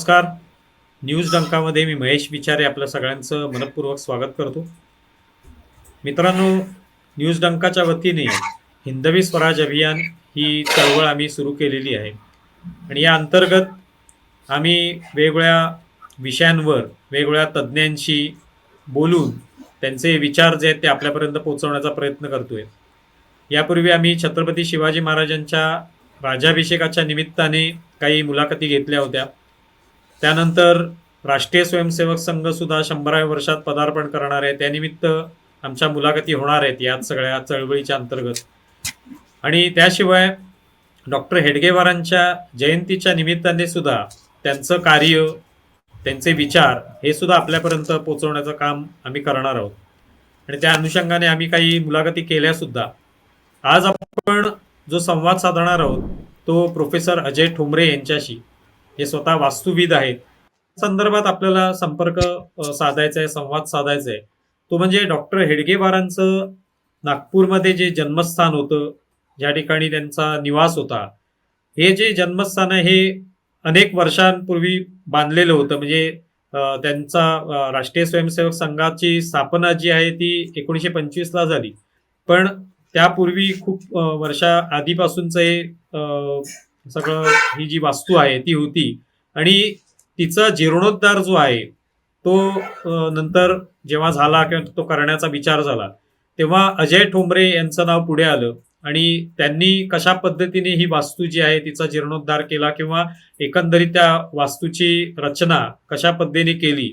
नमस्कार. न्यूज डंकामध्ये मी महेश विचारे आपल्या सगळ्यांचं मनपूर्वक स्वागत करतो. मित्रांनो न्यूज डंकाच्या वतीने हिंदवी स्वराज अभियान ही चळवळ आम्ही सुरू केलेली आहे. आणि या अंतर्गत आम्ही वेगवेगळ्या विषयांवर वेगवेगळ्या तज्ज्ञांशी बोलून त्यांचे विचार जे आहेत ते आपल्यापर्यंत पोहोचवण्याचा प्रयत्न करतोय. यापूर्वी आम्ही छत्रपती शिवाजी महाराजांच्या राज्याभिषेकाच्या निमित्ताने काही मुलाखती घेतल्या होत्या. त्यानंतर राष्ट्रीय स्वयंसेवक संघ सुद्धा शंभराव्या वर्षात पदार्पण करणार आहे. त्यानिमित्त आमच्या मुलाखती होणार आहेत या सगळ्या चळवळीच्या अंतर्गत. आणि त्याशिवाय डॉक्टर हेडगेवारांच्या जयंतीच्या निमित्ताने सुद्धा त्यांचं कार्य त्यांचे विचार हे सुद्धा आपल्यापर्यंत पोहोचवण्याचं काम आम्ही करणार आहोत. आणि त्या अनुषंगाने आम्ही काही मुलाखती केल्या सुद्धा. आज आपण जो संवाद साधणार आहोत तो प्रोफेसर अजय ठोंबरे यांच्याशी. हे स्वतः वास्तुविद आहेत. संदर्भात आपल्याला संपर्क साधायचा आहे संवाद साधायचा आहे तो म्हणजे डॉक्टर हेडगेवारांचं नागपूरमध्ये जे जन्मस्थान होतं ज्या ठिकाणी त्यांचा निवास होता हे जे जन्मस्थान आहे हे अनेक वर्षांपूर्वी बांधलेलं होतं. म्हणजे त्यांचा राष्ट्रीय स्वयंसेवक संघाची स्थापना जी आहे ती एकोणीसशे पंचवीसला झाली. पण त्यापूर्वी खूप वर्षा आधीपासूनचं हे सगळं ही जी वास्तू आहे ती होती. आणि तिचा जीर्णोद्धार जो आहे तो नंतर जेव्हा झाला किंवा तो करण्याचा विचार झाला तेव्हा अजय ठोंबरे यांचं नाव पुढे आलं. आणि त्यांनी कशा पद्धतीने ही वास्तू जी आहे तिचा जीर्णोद्धार केला किंवा एकंदरीत त्या वास्तूची रचना कशा पद्धतीने केली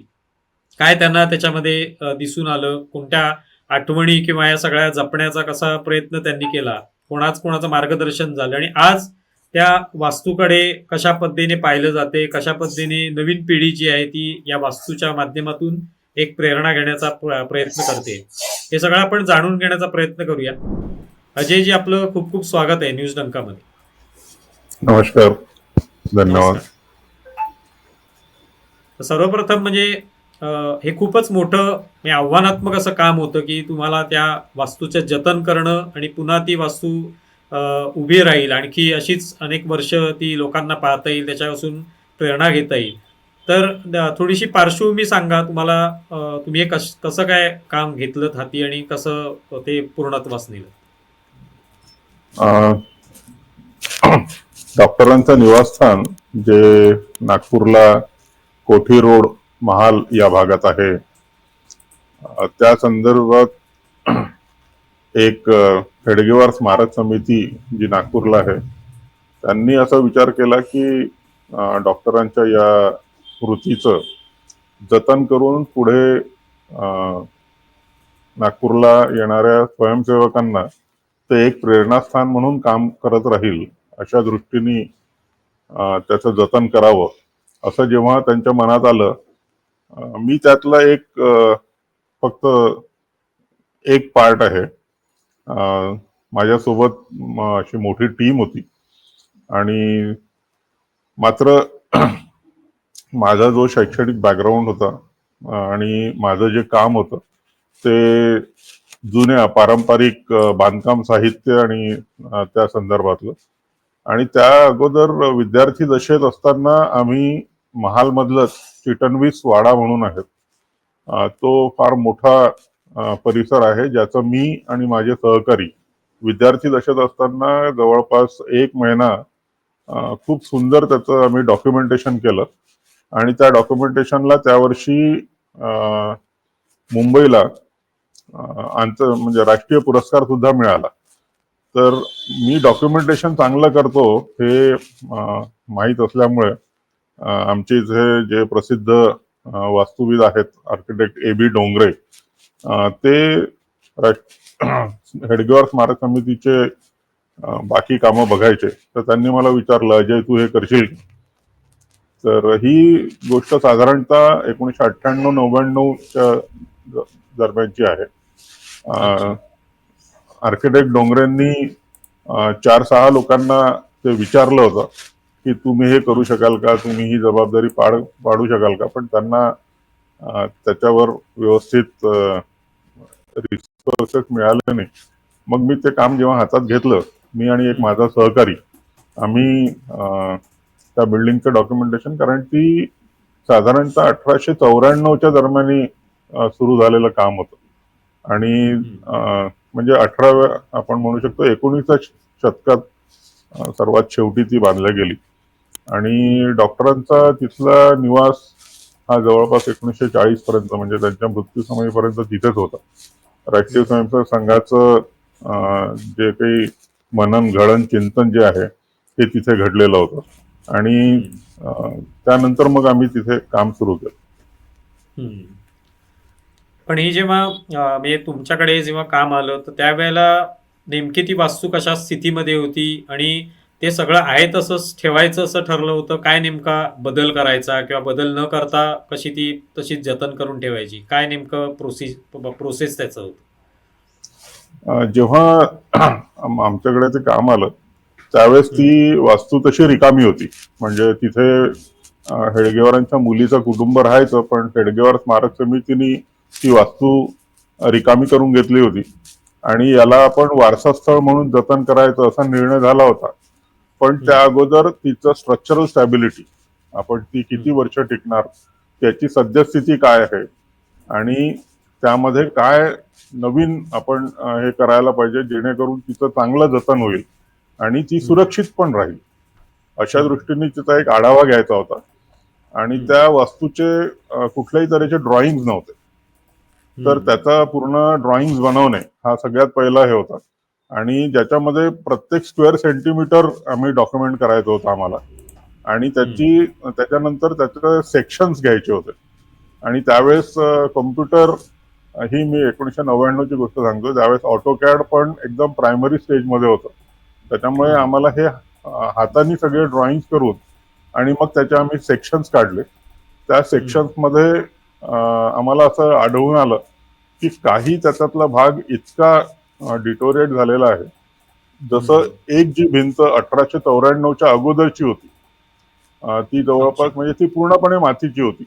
काय त्यांना त्याच्यामध्ये दिसून आलं कोणत्या आठवणी किंवा या सगळ्या जपण्याचा कसा प्रयत्न त्यांनी केला कोणाच कोणाचं मार्गदर्शन झालं. आणि आज त्या वास्तूकडे कशा पद्धतीने पाहिलं जाते कशा पद्धतीने नवीन पिढी जी आहे ती या वास्तूच्या माध्यमातून एक प्रेरणा घेण्याचा प्र- प्रयत्न करते. हे सगळं आपण जाणून घेण्याचा प्रयत्न करूया. अजयजी आपलं खूप खूप स्वागत आहे न्यूज डंकामध्ये. नमस्कार. धन्यवाद. सर्वप्रथम म्हणजे हे खूपच मोठं म्हणजे आव्हानात्मक असं काम होतं की तुम्हाला त्या वास्तूचं जतन करणं आणि पुन्हा ती वास्तू उभी राहील. आणखी अशीच अनेक वर्ष ती लोकांना पाहता येईल त्याच्यापासून प्रेरणा घेता येईल. तर थोडीशी पार्श्वभूमी सांगा. तुम्हाला तुम्ही हे कश कसं काय काम घेतलं हाती आणि कसं ते पूर्णत्वास नेलं डॉक्टरांचं निवासस्थान जे नागपूरला कोठी रोड महाल या भागात आहे त्या संदर्भात एक हेडगेवार स्मारक समिती जी नागपूरला आहे त्यांनी असा विचार केला की डॉक्टरांच्या या कृतीचं जतन करून पुढे नागपूरला येणाऱ्या स्वयंसेवकांना ते एक प्रेरणास्थान म्हणून काम करत राहील अशा दृष्टीने त्याचं जतन करावं. असं जेव्हा त्यांच्या मनात आलं मी त्यातला एक फक्त एक पार्ट आहे. माझ्यासोबत अशी मोठी टीम होती. आणि मात्र माझा जो शैक्षणिक बॅकग्राऊंड होता आणि माझं जे काम होतं ते जुन्या पारंपरिक बांधकाम साहित्य आणि त्या संदर्भातलं. आणि त्या अगोदर विद्यार्थी दशेत असताना आम्ही महालमधलंच चिटणवीस वाडा म्हणून आहेत. तो फार मोठा परिसर आहे ज्याचं मी आणि माझे सहकारी विद्यार्थी दशेत असताना जवळपास एक महिना खूप सुंदर त्याचं आम्ही डॉक्युमेंटेशन केलं. आणि त्या डॉक्युमेंटेशनला त्यावर्षी मुंबईला आंतर म्हणजे राष्ट्रीय पुरस्कार सुद्धा मिळाला. तर मी डॉक्युमेंटेशन चांगलं करतो हे माहीत असल्यामुळे आमचे इथे जे प्रसिद्ध वास्तुविद आहेत आर्किटेक्ट ए बी डोंगरे ते हेडगेवार स्मारक समितीचे बाकी कामं बघायचे. तर त्यांनी मला विचारलं अजय तू हे करशील तर ही गोष्ट साधारणतः एकोणीशे अठ्ठ्याण्णव नव्याण्णवच्या दरम्यानची आहे. आर्किटेक्ट डोंगरेंनी चार सहा लोकांना ते विचारलं होतं की तुम्ही हे करू शकाल का? तुम्ही ही जबाबदारी पाड पाडू शकाल का? पण त्यांना त्याच्यावर व्यवस्थित रिसोर्सेस मिळाले नाही. मग मी ते काम जेव्हा हातात घेतलं मी आणि एक माझा सहकारी आम्ही त्या बिल्डिंगचं डॉक्युमेंटेशन कारण ती साधारणतः अठराशे चौऱ्याण्णवच्या दरम्यान सुरू झालेलं काम होतं. आणि म्हणजे अठराव्या आपण म्हणू शकतो एकोणीसच्या शतकात सर्वात शेवटी ती बांधल्या गेली. आणि डॉक्टरांचा तिथला निवास हा जवळपास एकोणीसशे चाळीस पर्यंत म्हणजे त्यांच्या मृत्यू समयपर्यंत तिथेच होता. राष्ट्रीय स्वयंसेवक संघाचं जे काही मनन घडण चिंतन जे आहे ते तिथे घडलेलं होतं. आणि त्यानंतर मग आम्ही तिथे काम सुरू केलं. पण ही जेव्हा म्हणजे तुमच्याकडे जेव्हा काम आलं तर त्यावेळेला नेमकी ती वास्तू कशा स्थितीमध्ये होती? आणि ते सगळं आहे तसंच ठेवायचं असं ठरलं होतं. काय नेमका बदल करायचा किंवा बदल न करता कशी ती तशीच जतन करून ठेवायची? काय नेमकं प्रोसेस प्रोसेस त्याचं होतं? जेव्हा आमच्याकडे ते काम आलं त्यावेळेस ती वास्तू तशी रिकामी होती. म्हणजे तिथे हेडगेवारांच्या मुलीचं कुटुंब राहायचं पण हेडगेवार स्मारक समितीने ती वास्तू रिकामी करून घेतली होती. आणि याला आपण वारसा स्थळ म्हणून जतन करायचं असा निर्णय झाला होता. पण त्या अगोदर तिचं स्ट्रक्चरल स्टॅबिलिटी आपण ती किती वर्ष टिकणार त्याची सद्यस्थिती काय आहे आणि त्यामध्ये काय नवीन आपण हे करायला पाहिजे जेणेकरून तिचं चांगलं जतन होईल आणि ती सुरक्षित पण राहील. अशा दृष्टीने तिचा एक आढावा घ्यायचा होता. आणि. त्या वास्तूचे कुठल्याही तऱ्हेचे ड्रॉइंग नव्हते. तर. त्याचा पूर्ण ड्रॉइंग बनवणे हा सगळ्यात पहिला हे होता. आणि ज्याच्यामध्ये प्रत्येक स्क्वेअर सेंटीमीटर आम्ही डॉक्युमेंट करायचं होतं आम्हाला. आणि त्याची त्याच्यानंतर त्याचे सेक्शन्स घ्यायचे होते. आणि त्यावेळेस कम्प्युटर ही मी एकोणीशे नव्याण्णवची गोष्ट सांगतो त्यावेळेस ऑटोकॅड पण एकदम प्रायमरी स्टेजमध्ये होतं. त्याच्यामुळे. आम्हाला हे हाताने सगळे ड्रॉइंग करून आणि मग त्याचे आम्ही सेक्शन्स काढले. त्या सेक्शन्समध्ये आम्हाला असं आढळून आलं की काही त्याच्यातला भाग इतका डिटोरेट झालेला आहे. जसं एक जी भिंत अठराशे चौऱ्याण्णवच्या अगोदरची होती. ती जवळपास म्हणजे ती पूर्णपणे मातीची होती.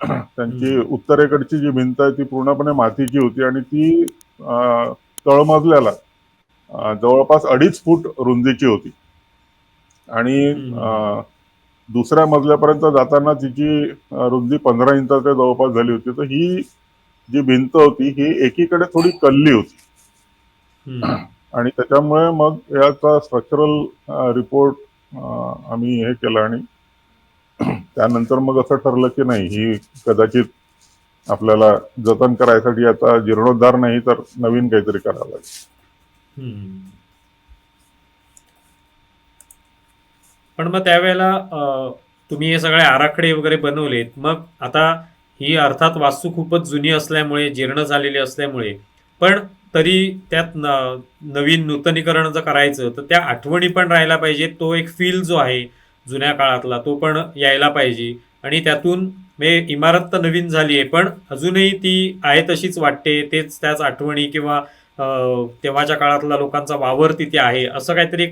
त्यांची उत्तरेकडची जी भिंत आहे ती पूर्णपणे मातीची होती आणि ती तळमजल्याला जवळपास अडीच फूट रुंदीची होती. आणि दुसऱ्या मजल्यापर्यंत जाताना तिची रुंदी पंधरा इंचाच्या जवळपास झाली होती. तर ही जी भिंत होती ही एकीकडे थोडी कल्ली होती. आणि त्याच्यामुळे मग याचा स्ट्रक्चरल रिपोर्ट आम्ही हे केलं आणि त्यानंतर मग असं ठरलं की नाही ही कदाचित आपल्याला जतन करायसाठी आता जीर्णोद्धार नाही तर नवीन काहीतरी करावं लागेल. पण मग त्यावेळेला तुम्ही हे सगळे आराखडे वगैरे बनवलेत. मग आता ही अर्थात वास्तू खूपच जुनी असल्यामुळे जीर्ण झालेली असल्यामुळे पण तरी त्यात न- नवीन नूतनीकरण जर करायचं तर त्या आठवणी पण राहायला पाहिजे तो एक फील जो आहे जुन्या काळातला तो पण यायला पाहिजे. आणि त्यातून मे इमारत तर नवीन झाली आहे पण अजूनही ती आहे तशीच वाटते. तेच त्याच आठवणी किंवा तेव्हाच्या काळातला लोकांचा वावर तिथे आहे असं काहीतरी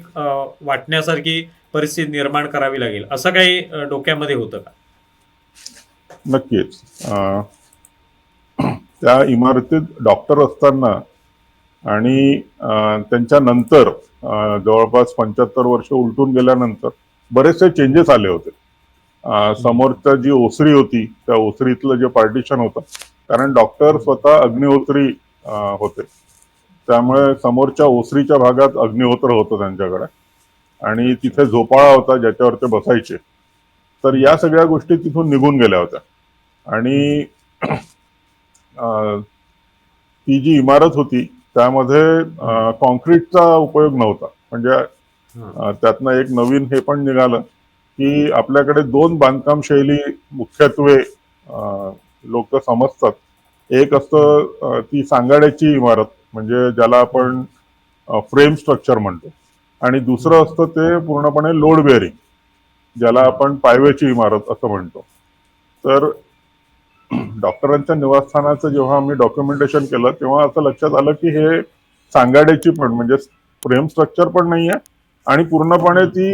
वाटण्यासारखी परिस्थिती निर्माण करावी लागेल. असं काही डोक्यामध्ये होतं का? नक्कीच. त्या इमारतीत डॉक्टर असताना आणि त्यांच्या नंतर जवळपास पंच्याहत्तर वर्ष उलटून गेल्यानंतर बरेचसे चेंजेस आले होते. समोरच्या जी ओसरी होती त्या ओसरीतलं जे पार्टिशन होतं कारण डॉक्टर स्वतः अग्निहोत्री होते. त्यामुळे समोरच्या ओसरीच्या भागात अग्निहोत्र होतं त्यांच्याकडे. आणि तिथे झोपाळा होता ज्याच्यावर ते बसायचे. तर या सगळ्या गोष्टी तिथून निघून गेल्या होत्या. आणि ती जी इमारत होती त्यामध्ये कॉन्क्रीटचा उपयोग नव्हता. म्हणजे त्यातनं एक नवीन हे पण निघालं की आपल्याकडे दोन बांधकाम शैली मुख्यत्वे लोक समजतात. एक असतं ती सांगाड्याची इमारत म्हणजे ज्याला आपण फ्रेम स्ट्रक्चर म्हणतो. आणि दुसरं असतं ते पूर्णपणे लोड बेअरिंग ज्याला आपण पायवेची इमारत असं म्हणतो. तर डॉक्टरांच्या निवासस्थानाचं जेव्हा आम्ही डॉक्युमेंटेशन केलं तेव्हा असं लक्षात आलं की हे सांगाड्याची पण म्हणजे फ्रेम स्ट्रक्चर पण नाही आहे आणि पूर्णपणे ती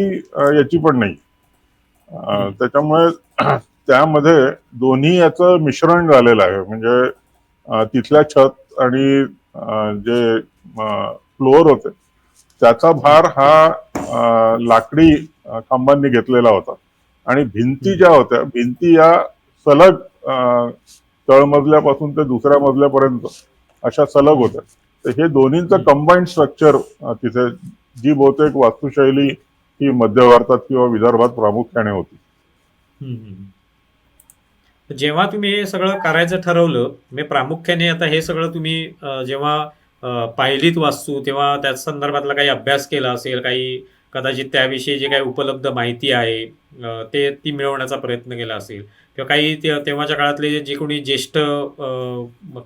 याची पण नाही. त्याच्यामुळे त्यामध्ये दोन्ही याचं मिश्रण झालेलं आहे. म्हणजे तिथल्या छत आणि जे फ्लोअर होते त्याचा भार हा लाकडी खांबांनी घेतलेला होता. आणि भिंती ज्या होत्या भिंती या सलग तळमजल्यापासून ते दुसऱ्या मजल्यापर्यंत अशा सलग होत्या. तर हे दोन्हींचं कंबाईंड स्ट्रक्चर तिथे जी बहुतेक वास्तुशैली ही मध्य भारतात किंवा विदर्भात प्रामुख्याने होती. जेव्हा तुम्ही हे सगळं करायचं ठरवलं म्हणजे प्रामुख्याने आता हे सगळं तुम्ही जेव्हा पाहिलीत वास्तू तेव्हा त्या संदर्भातला काही अभ्यास केला असेल काही कदाचित त्याविषयी जे काही उपलब्ध माहिती आहे ते ती मिळवण्याचा प्रयत्न केला असेल. किंवा काही ते- तेव्हाच्या काळातले जे- कोणी ज्येष्ठ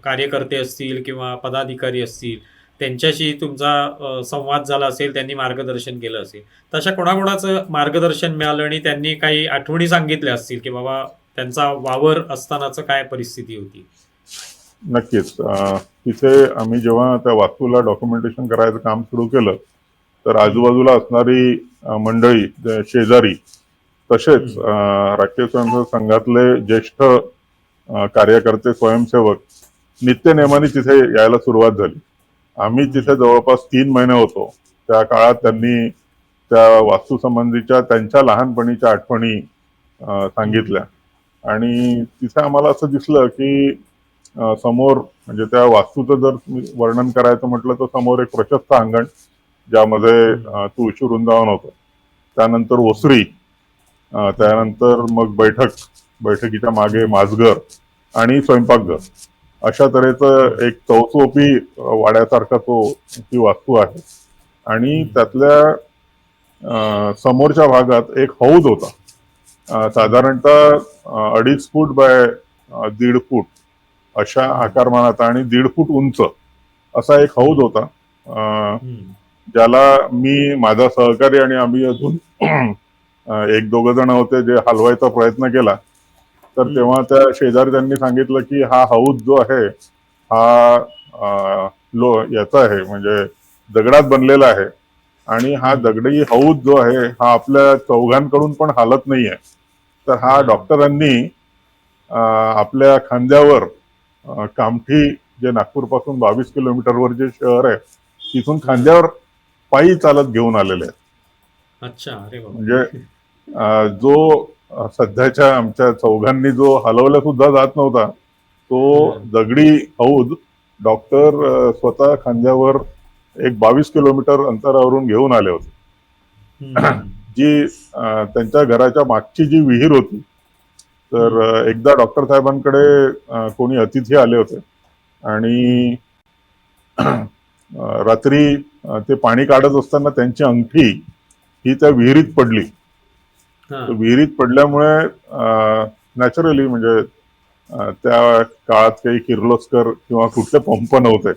कार्यकर्ते असतील किंवा पदाधिकारी असतील त्यांच्याशी तुमचा संवाद झाला असेल त्यांनी मार्गदर्शन केलं असेल. तशा कोणाकोणाचं मार्गदर्शन मिळालं आणि त्यांनी काही आठवणी सांगितल्या असतील की बाबा त्यांचा वावर असतानाचं काय परिस्थिती होती? नक्कीच. तिथे आम्ही जेव्हा त्या वास्तूला डॉक्युमेंटेशन करायचं काम सुरू केलं तर आजूबाजूला असणारी मंडळी शेजारी तसेच राष्ट्रीय स्वयंसेवक संघातले ज्येष्ठ कार्यकर्ते स्वयंसेवक नित्यनेमाने तिथे यायला सुरुवात झाली. आम्ही तिथे जवळपास तीन महिने होतो. त्या काळात त्यांनी त्या वास्तूसंबंधीच्या त्यांच्या लहानपणीच्या आठवणी सांगितल्या. आणि तिथे आम्हाला असं दिसलं की समोर म्हणजे त्या वास्तूचं जर वर्णन करायचं म्हटलं तर समोर एक प्रशस्त अंगण ज्यामध्ये तुळशी वृंदावन होतं. त्यानंतर ओसरी त्यानंतर मग बैठक बैठकीच्या मागे माजघर आणि स्वयंपाकघर. अशा तऱ्हेचं एक चौचोपी वाड्यासारखा तो ती वास्तू आहे. आणि त्यातल्या समोरच्या भागात एक हौद होता. साधारणतः अडीच फूट बाय दीड फूट अशा आकारमानाचा आणि दीड फूट उंच असा एक हौद होता. ज्याला मी माझा सहकारी आणि आम्ही अजून एक दोघ जण होते जे हलवायचा प्रयत्न केला तर. तेव्हा त्या शेजारी त्यांनी सांगितलं की हा हौद जो आहे हा लो याचा आहे म्हणजे दगडात बनलेला आहे आणि हा दगडी हौद जो आहे हा आपल्या चौघांकडून पण हालत नाहीये तर हा. डॉक्टरांनी आपल्या खांद्यावर कामठी जे नागपूरपासून बावीस किलोमीटरवर जे शहर आहे तिथून खांद्यावर पायी चालत घेऊन आलेले आहेत. अच्छा म्हणजे जो सध्याच्या आमच्या चौघांनी जो हलवला सुद्धा जात नव्हता तो. दगडी हौद डॉक्टर स्वतः खांद्यावर एक बावीस किलोमीटर अंतरावरून घेऊन आले होते. जी त्यांच्या घराच्या मागची जी विहीर होती तर एकदा डॉक्टर साहेबांकडे कोणी अतिथी आले होते. आणि रात्री ते पाणी काढत असताना त्यांची अंगठी ही त्या विहिरीत पडली. विहिरीत पडल्यामुळे नॅचरली म्हणजे त्या काळात काही किर्लोस्कर किंवा कुठले पंप नव्हते.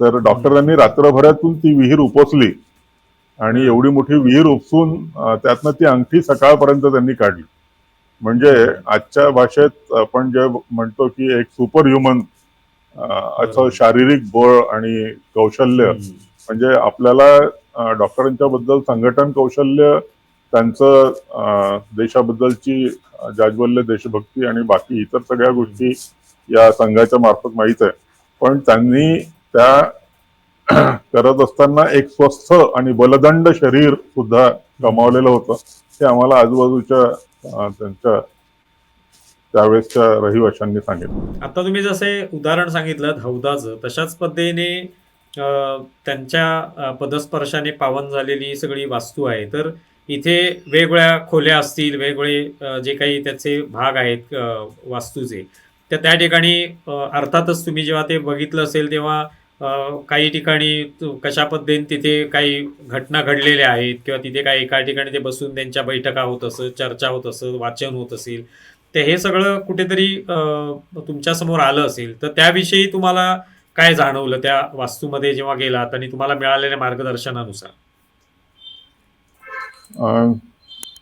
तर डॉक्टरांनी रात्रभरातून ती विहीर उपसली आणि एवढी मोठी विहीर उपसून त्यातनं ती अंगठी सकाळपर्यंत त्यांनी काढली. म्हणजे आजच्या भाषेत आपण जे म्हणतो की एक सुपर ह्युमन असं शारीरिक बळ आणि कौशल्य. म्हणजे आपल्याला डॉक्टरांच्या बद्दल संघटन कौशल्य त्यांचं देशाबद्दलची जाज्वल्य देशभक्ती आणि बाकी इतर सगळ्या गोष्टी या संघाच्या मार्फत माहीत आहे पण त्यांनी त्या करत असताना एक स्वस्थ आणि बलदंड शरीर सुद्धा गमावलेलं होतं ते आम्हाला आजूबाजूच्या त्यांच्या त्यावेळेसच्या रहिवाशांनी सांगितलं. आता तुम्ही जसे उदाहरण सांगितलं हौदाचं तशाच पद्धतीने त्यांच्या पदस्पर्शाने पावन झालेली सगळी वास्तू आहे. तर इथे वेगवेगळ्या खोल्या असतील वेगवेगळे जे काही त्याचे भाग आहेत वास्तूचे तर त्या ठिकाणी अर्थातच तुम्ही जेव्हा ते बघितलं असेल तेव्हा काही ठिकाणी कशा पद्धतीने तिथे काही घटना घडलेल्या आहेत किंवा तिथे काही एका ठिकाणी ते बसून त्यांच्या बैठका होत असत चर्चा होत असत वाचन होत असेल तर हे सगळं कुठेतरी तुमच्यासमोर आलं असेल तर त्याविषयी तुम्हाला काय जाणवलं त्या वास्तूमध्ये जेव्हा गेलात आणि तुम्हाला मिळालेल्या मार्गदर्शनानुसार?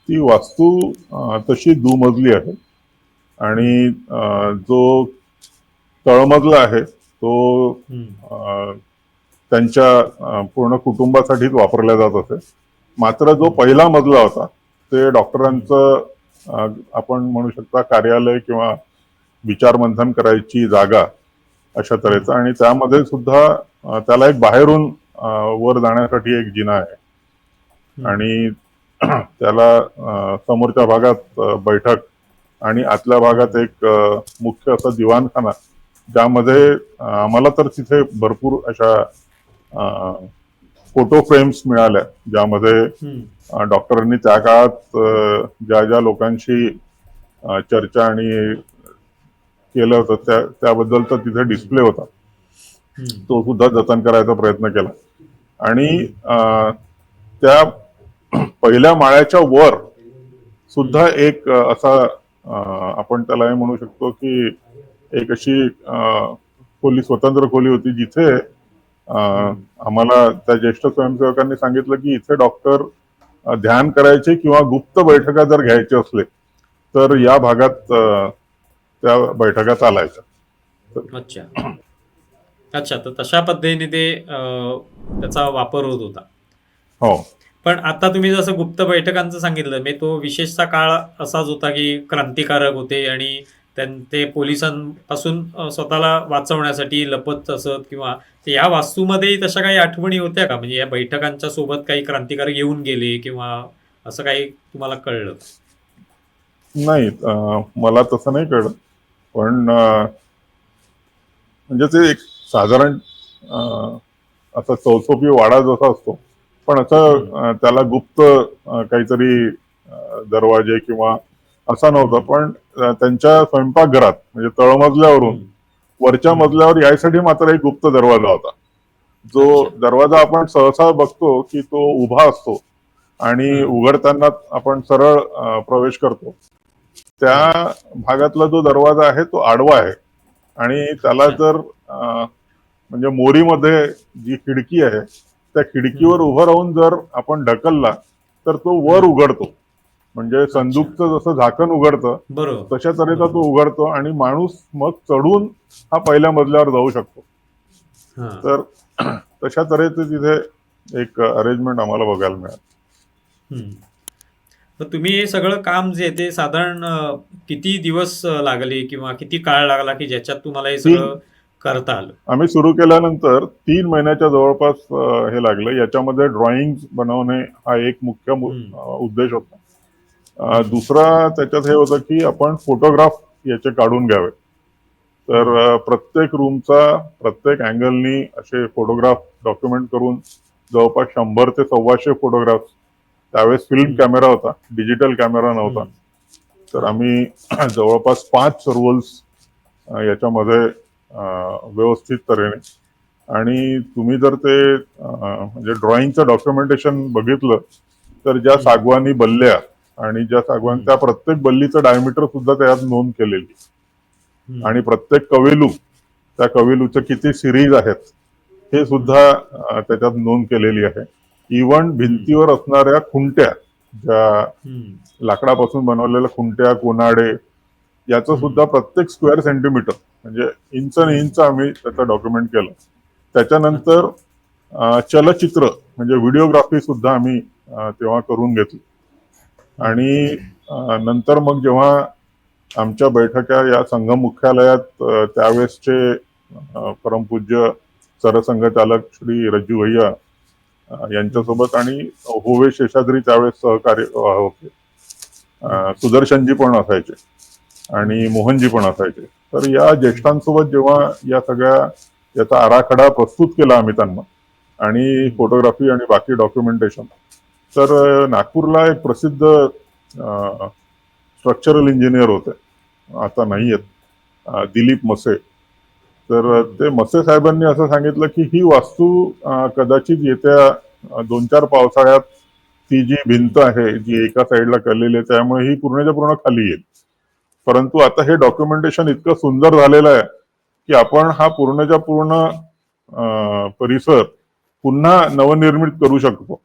ती वास्तू तशी दुमजली आहे आणि जो तळमजला आहे तो त्यांच्या पूर्ण कुटुंबासाठीच वापरला जात असे. मात्र जो पहिला मजला होता ते डॉक्टरांचं आपण म्हणू शकता कार्यालय किंवा विचारमंथन करायची जागा अशा तऱ्हेचा. आणि त्यामध्ये सुद्धा त्याला एक बाहेरून वर जाण्यासाठी एक जिना आहे. आणि त्याला समोरच्या भागात बैठक आणि आतल्या भागात एक मुख्य असं दिवाणखाना ज्यामध्ये आम्हाला तर तिथे भरपूर अशा फोटो फ्रेम्स मिळाल्या ज्यामध्ये डॉक्टरांनी त्या काळात ज्या ज्या लोकांशी चर्चा आणि केलं होतं त्या त्याबद्दलचा तिथे डिस्प्ले होता. तो सुद्धा जतन करायचा प्रयत्न केला. आणि त्या पहिल्या माळ्याच्या वर सुद्धा एक असा आपण त्याला हे म्हणू शकतो की एक अशी खोली स्वतंत्र खोली होती जिथे आम्हाला त्या ज्येष्ठ स्वयंसेवकांनी सांगितलं की इथे डॉक्टर ध्यान करायचे किंवा गुप्त बैठका जर घ्यायचे असले तर या भागात त्या बैठका चालायच्या. अच्छा. अच्छा तर तशा पद्धतीने ते त्याचा वापर होत होता. हो. पण आता तुम्ही जसं गुप्त बैठकांचं सांगितलं मी तो विशेषचा काळ असाच होता की क्रांतिकारक होते आणि ते पोलिसांपासून स्वतःला वाचवण्यासाठी लपत असत किंवा ते या वास्तूमध्ये तशा काही आठवणी होत्या का? म्हणजे या बैठकांच्या सोबत काही क्रांतिकारक येऊन गेले किंवा असं काही तुम्हाला कळलं? नाही मला तसं नाही कळलं. पण म्हणजे ते एक साधारण असा चौसोपी वाडा जसा असतो पण असं त्याला गुप्त काहीतरी दरवाजे किंवा असा नव्हता पण त्यांच्या स्वयंपाकघरात म्हणजे तळमजल्यावरून वरच्या मजल्यावर यायसाठी मात्र एक गुप्त दरवाजा होता जो. दरवाजा आपण सहसा बघतो की तो उभा असतो आणि. उघडताना आपण सरळ प्रवेश करतो त्या भागातला जो दरवाजा आहे तो आडवा आहे आणि त्याला. जर म्हणजे मोरीमध्ये जी खिडकी आहे त्या खिडकीवर. उभं राहून जर आपण ढकलला तर तो वर उघडतो म्हणजे संदूकचं जसं झाकण उघडतं बरोबर. तशा तऱ्हेचा तो उघडतो आणि माणूस मग चढून हा पहिल्या मजल्यावर जाऊ शकतो. हा. तर तशा तऱ्हेचे तिथे एक अरेंजमेंट आम्हाला बघायला मिळालं. हम्म. तर तुम्ही हे सगळं काम जे आहे ते साधारण अं, किती दिवस अं, लागले किंवा किती काळ लागला की ज्याच्यात तुम्हाला हे सगळं करता आलं? आम्ही सुरू केल्यानंतर तीन महिन्याच्या जवळपास अं, हे लागलं. याच्यामध्ये ड्रॉइंग बनवणे हा एक मुख्य मु- हम्म. अं, उद्देश होता. दुसरा त्याच्यात हे होतं की आपण फोटोग्राफ याचे काढून घ्यावे तर प्रत्येक रूमचा प्रत्येक अँगलनी असे फोटोग्राफ डॉक्युमेंट करून जवळपास शंभर ते सव्वाशे फोटोग्राफ त्यावेळेस फिल्म. कॅमेरा होता डिजिटल कॅमेरा नव्हता. तर आम्ही जवळपास पाच रोल्स याच्यामध्ये व्यवस्थित तऱ्हेने आणि तुम्ही जर ते म्हणजे ड्रॉइंगचं डॉक्युमेंटेशन बघितलं तर ज्या. सागवानी बल्ल्या आणि ज्या सागवान. त्या प्रत्येक बल्लीचं डायमीटर सुद्धा त्यात नोंद केलेली. आणि प्रत्येक कवेलू त्या कवेलूच्या किती सिरीज आहेत हे सुद्धा त्याच्यात नोंद केलेली आहे इव्हन भिंतीवर असणाऱ्या खुंट्या ज्या. लाकडापासून बनवलेल्या खुंट्या कोनाडे याचं. सुद्धा प्रत्येक स्क्वेअर सेंटीमीटर म्हणजे इंच न इंच आम्ही त्याचं डॉक्युमेंट केलं त्याच्यानंतर चलचित्र म्हणजे व्हिडिओग्राफी सुद्धा आम्ही तेव्हा करून घेतली आणि नंतर मग जेव्हा आमच्या बैठका या संघ मुख्यालयात त्यावेळेसचे परमपूज्य सरसंघचालक श्री रज्जू भैया यांच्यासोबत आणि होवे शेषाद्री त्यावेळेस सहकार्य होते. सुदर्शनजी पण असायचे आणि मोहनजी पण असायचे. तर या ज्येष्ठांसोबत जेव्हा या सगळ्या याचा आराखडा प्रस्तुत केला आम्ही त्यांना आणि फोटोग्राफी आणि बाकी डॉक्युमेंटेशन तर नागपूरला एक प्रसिद्ध स्ट्रक्चरल इंजिनियर होते. आता नाही आहेत दिलीप मसे. तर ते मसे साहेबांनी असं सांगितलं की ही वास्तू कदाचित येत्या दोन चार पावसाळ्यात ती जी भिंत आहे जी एका साईडला कललेली आहे त्यामुळे ही पूर्णच्या पूर्ण खाली येईल. परंतु आता हे डॉक्युमेंटेशन इतकं सुंदर झालेलं आहे की आपण हा पूर्णच्या पूर्ण परिसर पुन्हा नवनिर्मित करू शकतो.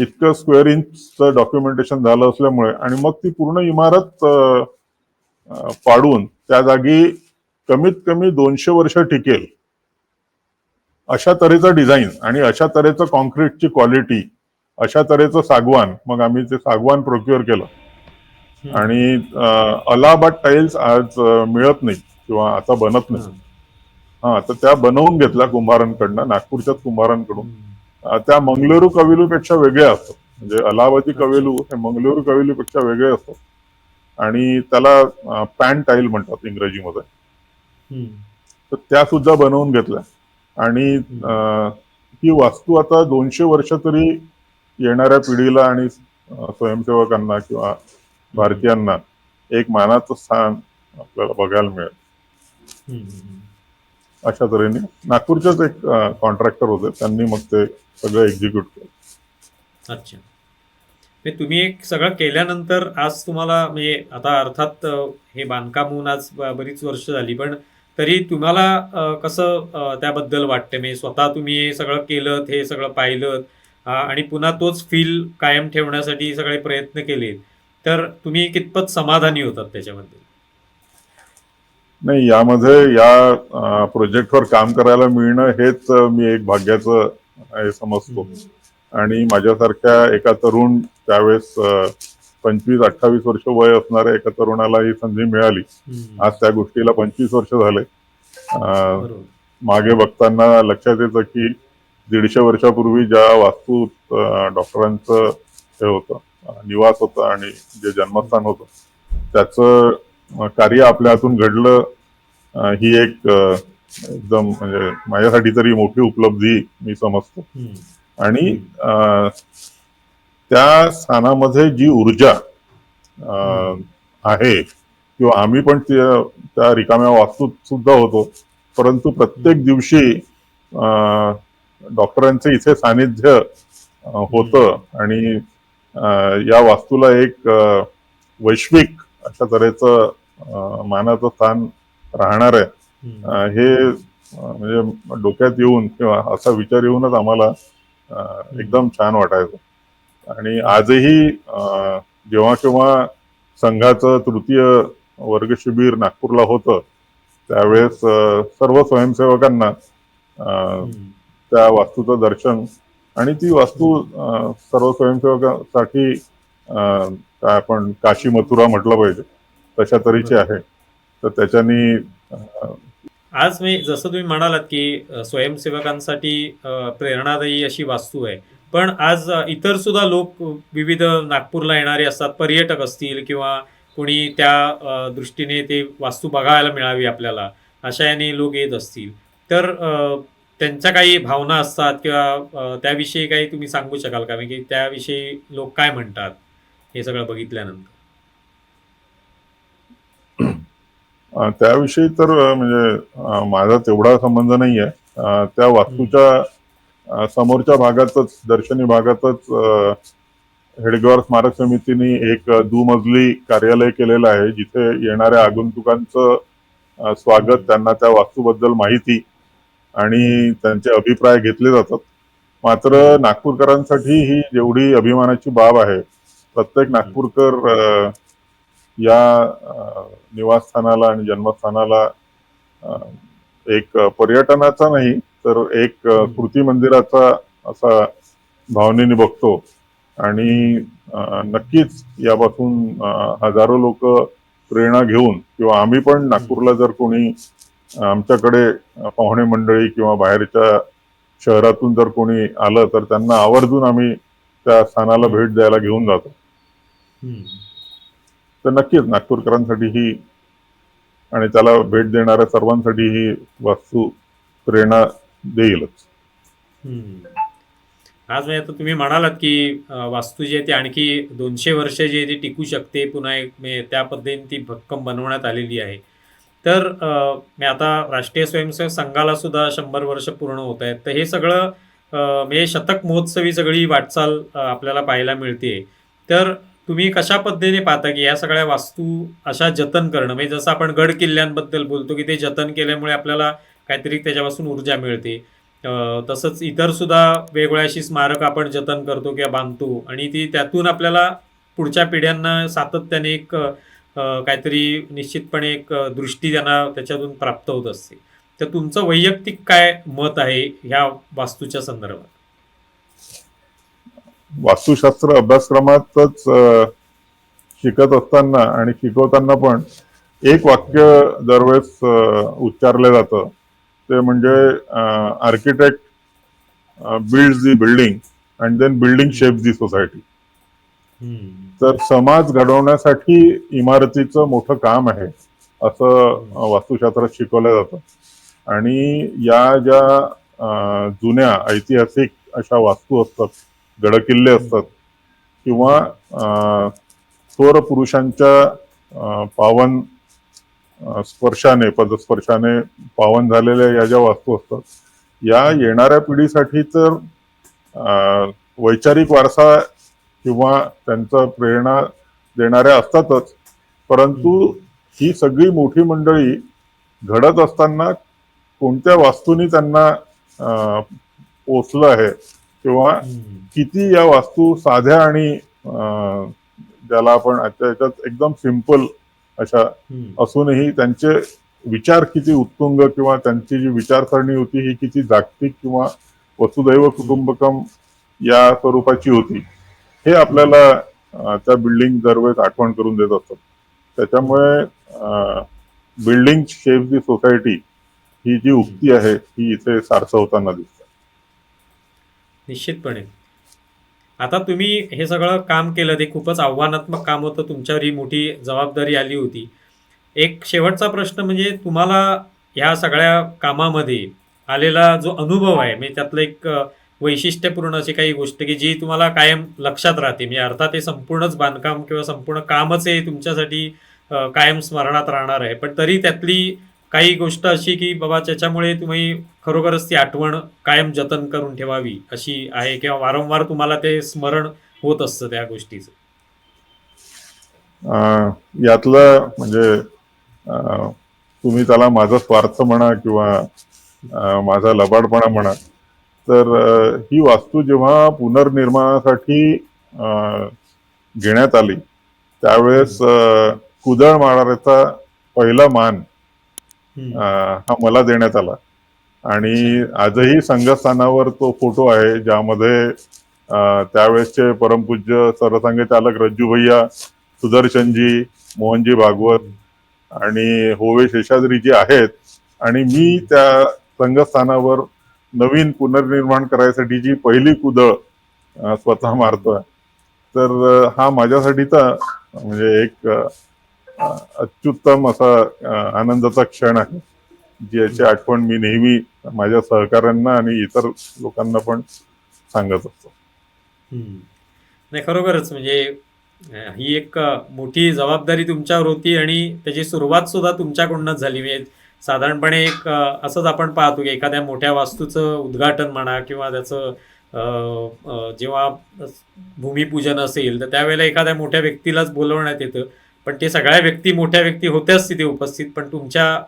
इतकं स्क्वेअर इंचचं डॉक्युमेंटेशन झालं असल्यामुळे आणि मग ती पूर्ण इमारत पाडून त्या जागी कमीत कमी दोनशे वर्ष टिकेल अशा तऱ्हेचं डिझाईन आणि अशा तऱ्हेचं कॉन्क्रीटची क्वालिटी अशा तऱ्हेचं सागवान मग आम्ही ते सागवान प्रोक्युअर केलं. आणि अलाहाबाद टाईल्स आज मिळत नाही किंवा आता बनत नाही हा. तर त्या बनवून घेतल्या कुंभारांकडनं नागपूरच्याच कुंभारांकडून त्या मंगळुरू कविलूपेक्षा वेगळ्या असतात म्हणजे अलाहाबादी कवेलू हे मंगळूर कवेलूपेक्षा वेगळे असतात आणि त्याला पॅन टाईल म्हणतात इंग्रजीमध्ये. तर त्या सुद्धा बनवून घेतल्या. आणि ही वास्तू आता दोनशे वर्ष तरी येणाऱ्या पिढीला आणि स्वयंसेवकांना किंवा भारतीयांना एक मानाचं स्थान आपल्याला बघायला मिळेल. अशा तऱ्हेने. नागपूरचेच एक कॉन्ट्रॅक्टर होते. त्यांनी मग ते सगळं एक्झिक्यूट केलं. अच्छा. म्हणजे तुम्ही एक सगळं केल्यानंतर आज तुम्हाला म्हणजे आता अर्थात हे बांधकाम होऊन आज बरीच वर्ष झाली पण तरी तुम्हाला कसं त्याबद्दल वाटते म्हणजे स्वतः तुम्ही हे सगळं केलं हे सगळं पाहिलं आणि पुन्हा तोच फील कायम ठेवण्यासाठी सगळे प्रयत्न केले तर तुम्ही कितपत समाधानी होतात त्याच्यामध्ये? नाही यामध्ये या प्रोजेक्टवर काम करायला मिळणं हेच मी एक भाग्याचं हे समजतो. आणि माझ्यासारख्या एका तरुण त्यावेळेस पंचवीस अठ्ठावीस वर्ष वय असणाऱ्या एका तरुणाला ही संधी मिळाली. आज त्या गोष्टीला पंचवीस वर्ष झाले. मागे बघताना लक्षात येतं की दीडशे वर्षापूर्वी ज्या वास्तू डॉक्टरांचं हे होतं निवास होतं आणि जे जन्मस्थान होतं त्याचं कार्य आपल्या हातून घडलं ही एक एकदम म्हणजे माझ्यासाठी तरी मोठी उपलब्धी मी समजतो. आणि त्या स्थानामध्ये जी ऊर्जा आहे किंवा आम्ही पण त्या रिकाम्या वास्तूत सुद्धा होतो परंतु प्रत्येक दिवशी डॉक्टरांचं इथे सानिध्य होतं आणि या वास्तूला एक वैश्विक अशा तऱ्हेचं मानाचं स्थान राहणार आहे. हे म्हणजे डोक्यात येऊन किंवा असा विचार येऊनच आम्हाला एकदम छान वाटायचं. आणि आजही जेव्हा केव्हा संघाचं तृतीय वर्ग शिबिर नागपूरला होतं त्यावेळेस सर्व स्वयंसेवकांना. त्या वास्तूचं दर्शन आणि ती वास्तू सर्व स्वयंसेवकांसाठी काय आपण काशी मथुरा म्हटलं पाहिजे. तशा तऱ्हेची आहे. तर त्याच्यानी आज मी जसं तुम्ही म्हणालात की स्वयंसेवकांसाठी प्रेरणादायी अशी वास्तू आहे. पण आज इतर सुद्धा लोक विविध नागपूरला येणारे असतात पर्यटक असतील किंवा कोणी त्या दृष्टीने ते वास्तू बघायला मिळावी आपल्याला अशा याने लोक येत असतील. तर त्यांच्या काही भावना असतात किंवा त्याविषयी काही तुम्ही सांगू शकाल का? म्हणजे त्याविषयी लोक काय म्हणतात? हे सगळं बघितल्यानंतर अं, त्याविषयी तर म्हणजे माझा तेवढा संबंध नाही आहे त्या वास्तूच्या समोरच्या भागातच दर्शनी भागातच अं, हेडगेवार स्मारक समितीने एक दुमजली कार्यालय केलेलं आहे जिथे येणाऱ्या आगंतुकांचं स्वागत त्यांना त्या वास्तूबद्दल माहिती आणि त्यांचे अभिप्राय घेतले जातात. मात्र नागपूरकरांसाठी ही जेवढी अभिमानाची बाब आहे प्रत्येक नागपूरकर या निवासस्थानाला आणि जन्मस्थानाला एक पर्यटनाचा नाही तर एक. स्मृती मंदिराचा असा भावनेने बघतो आणि नक्कीच यापासून हजारो लोक प्रेरणा घेऊन किंवा आम्ही पण नागपूरला जर कोणी आमच्याकडे पाहुणे मंडळी किंवा बाहेरच्या शहरातून जर कोणी आलं तर त्यांना आवर्जून आम्ही त्या स्थानाला भेट द्यायला घेऊन जातो. तर नक्कीच नागपूरकरांसाठी ही आणि त्याला भेट देणाऱ्या सर्वांसाठी ही वास्तू प्रेरणा देईलच. आज म्हणजे आता तुम्ही म्हणालात की वास्तू जी आहे ती आणखी दोनशे वर्ष जी आहे ती टिकू शकते. पुन्हा एक म्हणजे त्या पद्धतीने ती भक्कम बनवण्यात आलेली आहे. तर मी आता राष्ट्रीय स्वयंसेवक संघाला सुद्धा शंभर वर्ष पूर्ण होत आहेत. तर हे सगळं म्हणजे शतक महोत्सवी सगळी वाटचाल आपल्याला पाहायला मिळते. तर तुम्ही कशा पद्धतीने पाहता की या सगळ्या वास्तू अशा जतन करणं? म्हणजे जसं आपण गड किल्ल्यांबद्दल बोलतो की ते जतन केल्यामुळे आपल्याला काहीतरी त्याच्यापासून ऊर्जा मिळते. तसंच इतर सुद्धा वेगवेगळ्या अशी स्मारक आपण जतन करतो किंवा बांधतो आणि ती त्यातून आपल्याला पुढच्या पिढ्यांना सातत्याने एक काहीतरी निश्चितपणे एक दृष्टी त्यांना त्याच्यातून प्राप्त होत असते. तर तुमचं वैयक्तिक काय मत आहे ह्या वास्तूच्या संदर्भात? वास्तुशास्त्र अभ्यासक्रमातच शिकत असताना आणि शिकवताना पण एक वाक्य दरवेळेस उच्चारलं जातं. ते म्हणजे architect build the building and then building shape the society. तर समाज घडवण्यासाठी इमारतीचं मोठं काम आहे असं वास्तुशास्त्रात शिकवलं जातं. आणि या ज्या जुन्या ऐतिहासिक अशा वास्तू असतात गडकिल्ले असतात. किंवा थोर पुरुषांच्या पावन स्पर्शाने पदस्पर्शाने पावन झालेल्या या ज्या वास्तू असतात या येणाऱ्या पिढीसाठी तर वैचारिक वारसा किंवा त्यांचा प्रेरणा देणाऱ्या असतातच. परंतु ही सगळी मोठी मंडळी घडत असताना कोणत्या वास्तूनी त्यांना पोचलं आहे? किंवा. किती या वास्तू साध्या आणि ज्याला आपण आजच्या याच्यात एकदम सिंपल अशा. असूनही त्यांचे विचार किती उत्तुंग किंवा त्यांची जी विचारसरणी होती ही किती जागतिक किंवा वसुदैव कुटुंबकम या स्वरूपाची होती हे आपल्याला त्या बिल्डिंग दरवेळेस आठवण करून देत असतात त्याच्यामुळे बिल्डिंग शेप दी सोसायटी ही जी उक्ती आहे ही इथे सारसं होताना दिसते निश्चितपणे. आता तुम्ही हे सगळं काम केलं ते खूपच आव्हानात्मक काम होतं. तुमच्यावर ही मोठी जबाबदारी आली होती. एक शेवटचा प्रश्न म्हणजे तुम्हाला ह्या सगळ्या कामामध्ये आलेला जो अनुभव आहे म्हणजे त्यातलं एक वैशिष्ट्यपूर्ण अशी काही गोष्ट की जी तुम्हाला कायम लक्षात राहते. म्हणजे अर्थात हे संपूर्णच बांधकाम किंवा संपूर्ण कामच हे तुमच्यासाठी कायम स्मरणात राहणार आहे. पण तरी त्यातली काही गोष्ट अशी की बाबा त्याच्यामुळे तुम्ही खरोखरच ती आठवण कायम जतन करून ठेवावी अशी आहे किंवा वारंवार तुम्हाला ते स्मरण होत असतं त्या गोष्टीचं. यातलं म्हणजे तुम्ही त्याला माझा स्वार्थ म्हणा किंवा माझा लबाडपणा म्हणा तर ही वास्तू जेव्हा पुनर्निर्माणासाठी घेण्यात आली त्यावेळेस कुदळ मारण्याचा पहिला मान हा मला देण्यात आला. आणि आजही संघस्थानावर तो फोटो आहे ज्यामध्ये त्यावेळेसचे परमपूज्य सरसंघ चालक रज्जू भैया सुदर्शनजी मोहनजी भागवत आणि होवे शेषाद्रीजी आहेत. आणि मी त्या संघस्थानावर नवीन पुनर्निर्माण करायसाठी जी पहिली कुदळ स्वतः मारतोय. तर हा माझ्यासाठीचा म्हणजे एक अत्युत्तम असा आनंदाचा क्षण आहे. ज्याची आठवण मी नेहमी माझ्या सहकाऱ्यांना आणि इतर लोकांना पण सांगत असतो. हम्म. नाही खरोखरच म्हणजे ही एक मोठी जबाबदारी तुमच्यावर होती आणि त्याची सुरुवात सुद्धा तुमच्याकडूनच झाली. म्हणजे साधारणपणे एक असंच आपण पाहतो की एखाद्या मोठ्या वास्तूचं उद्घाटन म्हणा किंवा त्याचं जेव्हा भूमिपूजन असेल तर त्यावेळेला एखाद्या मोठ्या व्यक्तीलाच बोलवण्यात येतं. पण ते सगळ्या व्यक्ती मोठ्या व्यक्ती होत्याच तिथे उपस्थित पण तुमच्या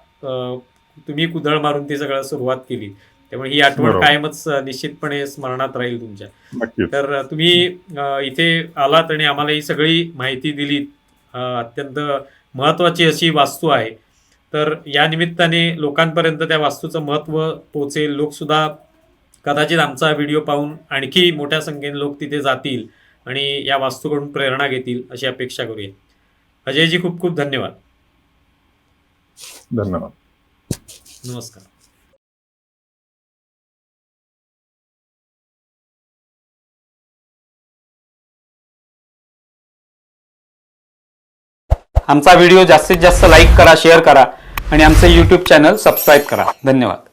तुम्ही कुदळ मारून ती सगळं सुरुवात केली. त्यामुळे ही आठवण. कायमच निश्चितपणे स्मरणात राहील तुमच्या. तर तुम्ही इथे आलात आणि आम्हाला ही सगळी माहिती दिली अत्यंत महत्वाची अशी वास्तू आहे. तर या निमित्ताने लोकांपर्यंत त्या वास्तूचं महत्त्व पोचेल लोकसुद्धा कदाचित आमचा व्हिडिओ पाहून आणखी मोठ्या संख्येने लोक तिथे जातील आणि या वास्तूकडून प्रेरणा घेतील अशी अपेक्षा करूया. अजयजी खूप खूप धन्यवाद. धन्यवाद. नमस्कार. आमचा व्हिडिओ जास्तीत जास्त लाईक करा शेअर करा आणि आमचे यूट्यूब चॅनल सबस्क्राईब करा. धन्यवाद.